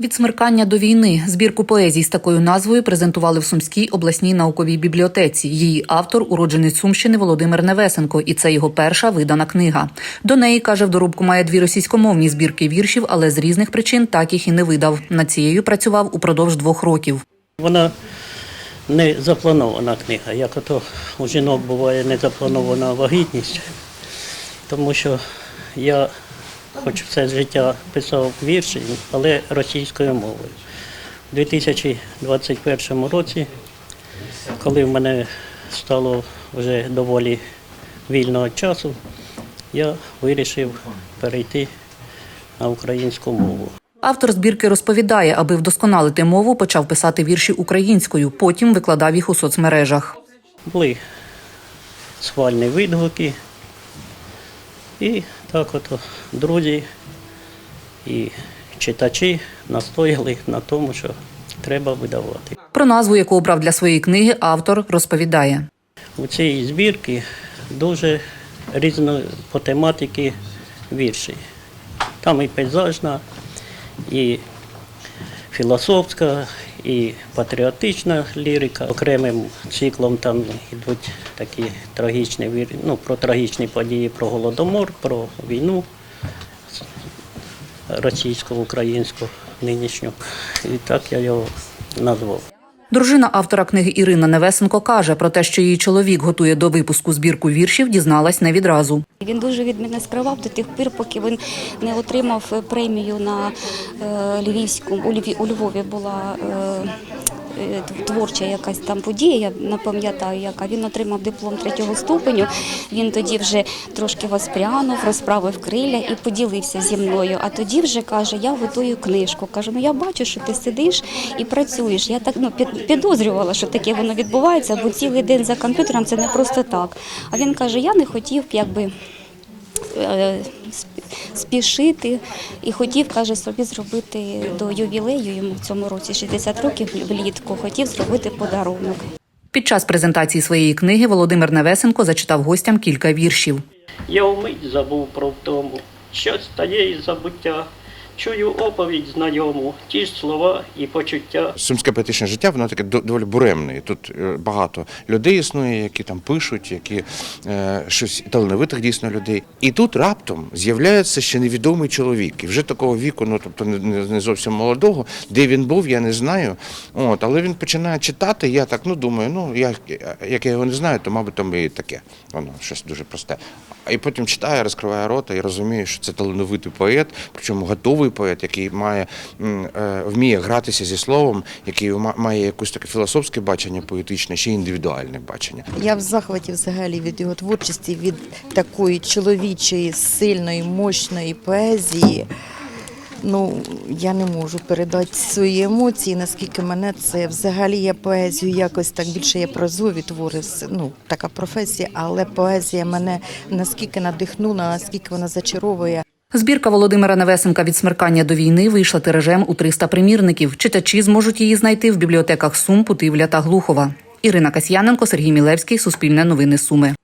Від смеркання до війни збірку поезій з такою назвою презентували в Сумській обласній науковій бібліотеці. Її автор уродженець Сумщини Володимир Невесенко, і це його перша видана книга. До неї каже, в доробку має дві російськомовні збірки віршів, але з різних причин так їх і не видав. Над цією працював упродовж двох років. Вона не запланована книга, як ото у жінок буває не запланована вагітність, тому що я хоч все життя писав вірші, але російською мовою. У 2021 році, коли в мене стало вже доволі вільного часу, я вирішив перейти на українську мову. Автор збірки розповідає, аби вдосконалити мову, почав писати вірші українською, потім викладав їх у соцмережах. були схвальні відгуки. І так от друзі і читачі настояли на тому, що треба видавати. Про назву, яку обрав для своєї книги, автор розповідає. У цій збірці дуже різно по тематиці вірші. Там і пейзажна, і філософська, і патріотична лірика. Окремим циклом там йдуть такі трагічні ну, про трагічні події, про голодомор, про війну російсько-українську нинішню. І так я його назвав. Дружина автора книги Ірина Невесенко каже про те, що її чоловік готує до випуску збірку віршів, дізналась не відразу. Він дуже від мене скривав до тих пір, поки він не отримав е, премію на е, Львівському у Львові була. Е, Творча якась там подія, я не пам'ятаю, яка він отримав диплом третього ступеню. Він тоді вже трошки воспрянув, розправив криля і поділився зі мною. А тоді вже каже: я готую книжку. Каже, ну я бачу, що ти сидиш і працюєш. Я так ну підозрювала, що таке воно відбувається, бо цілий день за комп'ютером це не просто так. А він каже: я не хотів, якби е, спішити і хотів, каже, собі зробити до ювілею йому в цьому році 60 років влітку. Хотів зробити подарунок. Під час презентації своєї книги Володимир Невесенко зачитав гостям кілька віршів. Я вмить забув про втому, що стає із забуття. Чую оповідь знайому, ті ж слова і почуття. Сумське поетичне життя, воно таке доволі буремне. Тут е, багато людей існує, які там пишуть, які е, щось талановитих дійсно людей. І тут раптом з'являється ще невідомий чоловік. І вже такого віку, ну тобто не, зовсім молодого. Де він був, я не знаю. От, але він починає читати. Я так ну думаю, ну я як я його не знаю, то мабуть там і таке. Воно щось дуже просте. І потім читає, розкриває рота і розуміє, що це талановитий поет, причому готовий поет, який має е, вміє гратися зі словом, який ма- має якусь таке філософське бачення поетичне, ще індивідуальне бачення. Я в захваті взагалі від його творчості, від такої чоловічої, сильної, мощної поезії. Ну, я не можу передати свої емоції, наскільки мене це взагалі я поезію якось так більше я прозові твори, ну така професія, але поезія мене наскільки надихнула, наскільки вона зачаровує. Збірка Володимира Невесенка від смеркання до війни вийшла тиражем у 300 примірників. Читачі зможуть її знайти в бібліотеках Сум, Путивля та Глухова. Ірина Касьяненко, Сергій Мілевський, Суспільне новини Суми.